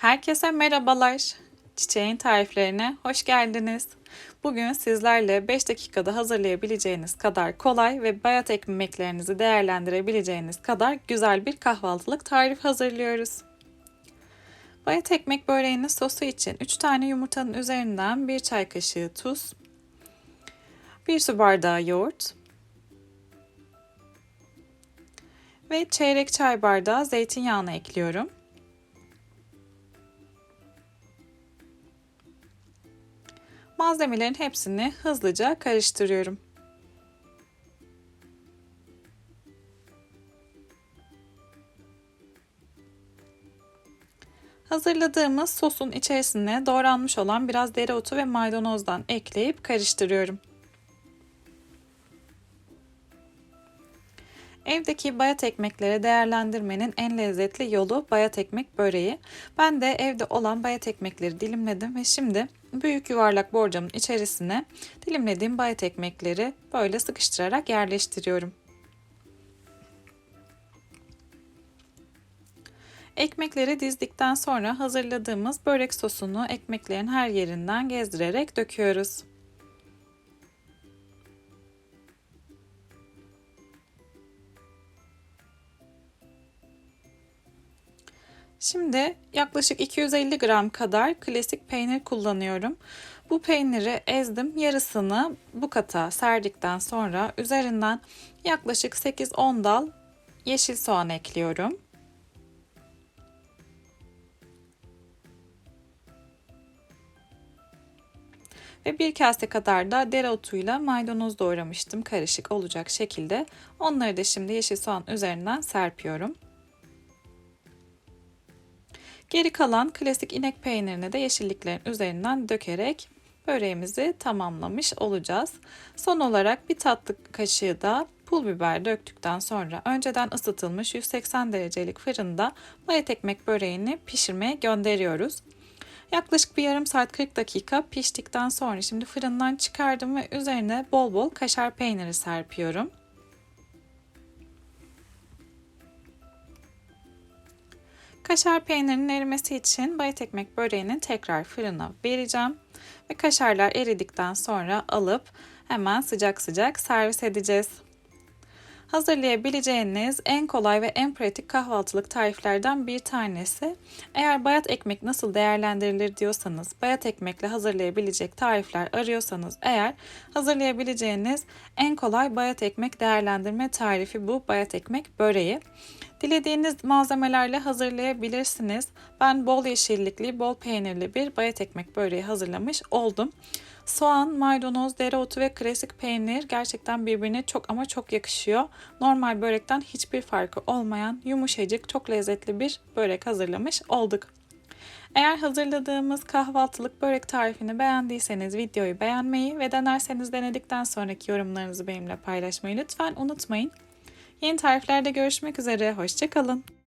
Herkese merhabalar. Çiçeğin tariflerine hoş geldiniz. Bugün sizlerle 5 dakikada hazırlayabileceğiniz kadar kolay ve bayat ekmeklerinizi değerlendirebileceğiniz kadar güzel bir kahvaltılık tarif hazırlıyoruz. Bayat ekmek böreğinin sosu için 3 tane yumurtanın üzerinden 1 çay kaşığı tuz, 1 su bardağı yoğurt ve çeyrek çay bardağı zeytinyağını ekliyorum. Malzemelerin hepsini hızlıca karıştırıyorum. Hazırladığımız sosun içerisine doğranmış olan biraz dereotu ve maydanozdan ekleyip karıştırıyorum. Evdeki bayat ekmekleri değerlendirmenin en lezzetli yolu bayat ekmek böreği. Ben de evde olan bayat ekmekleri dilimledim ve şimdi büyük yuvarlak borcamın içerisine dilimlediğim bayat ekmekleri böyle sıkıştırarak yerleştiriyorum. Ekmekleri dizdikten sonra hazırladığımız börek sosunu ekmeklerin her yerinden gezdirerek döküyoruz. Şimdi yaklaşık 250 gram kadar klasik peynir kullanıyorum. Bu peyniri ezdim. Yarısını bu kata serdikten sonra üzerinden yaklaşık 8-10 dal yeşil soğan ekliyorum. Ve bir kase kadar da dereotuyla maydanoz doğramıştım karışık olacak şekilde. Onları da şimdi yeşil soğan üzerinden serpiyorum. Geri kalan klasik inek peynirini de yeşilliklerin üzerinden dökerek böreğimizi tamamlamış olacağız. Son olarak bir tatlı kaşığı da pul biber döktükten sonra önceden ısıtılmış 180 derecelik fırında bayat ekmek böreğini pişirmeye gönderiyoruz. Yaklaşık bir yarım saat 40 dakika piştikten sonra şimdi fırından çıkardım ve üzerine bol bol kaşar peyniri serpiyorum. Kaşar peynirinin erimesi için bayat ekmek böreğini tekrar fırına vereceğim. Ve kaşarlar eridikten sonra alıp hemen sıcak sıcak servis edeceğiz. Hazırlayabileceğiniz en kolay ve en pratik kahvaltılık tariflerden bir tanesi. Eğer bayat ekmek nasıl değerlendirilir diyorsanız, bayat ekmekle hazırlayabilecek tarifler arıyorsanız eğer hazırlayabileceğiniz en kolay bayat ekmek değerlendirme tarifi bu bayat ekmek böreği. Dilediğiniz malzemelerle hazırlayabilirsiniz. Ben bol yeşillikli, bol peynirli bir bayat ekmek böreği hazırlamış oldum. Soğan, maydanoz, dereotu ve klasik peynir gerçekten birbirine çok ama çok yakışıyor. Normal börekten hiçbir farkı olmayan yumuşacık, çok lezzetli bir börek hazırlamış olduk. Eğer hazırladığımız kahvaltılık börek tarifini beğendiyseniz videoyu beğenmeyi ve denerseniz denedikten sonraki yorumlarınızı benimle paylaşmayı lütfen unutmayın. Yeni tariflerde görüşmek üzere, hoşçakalın.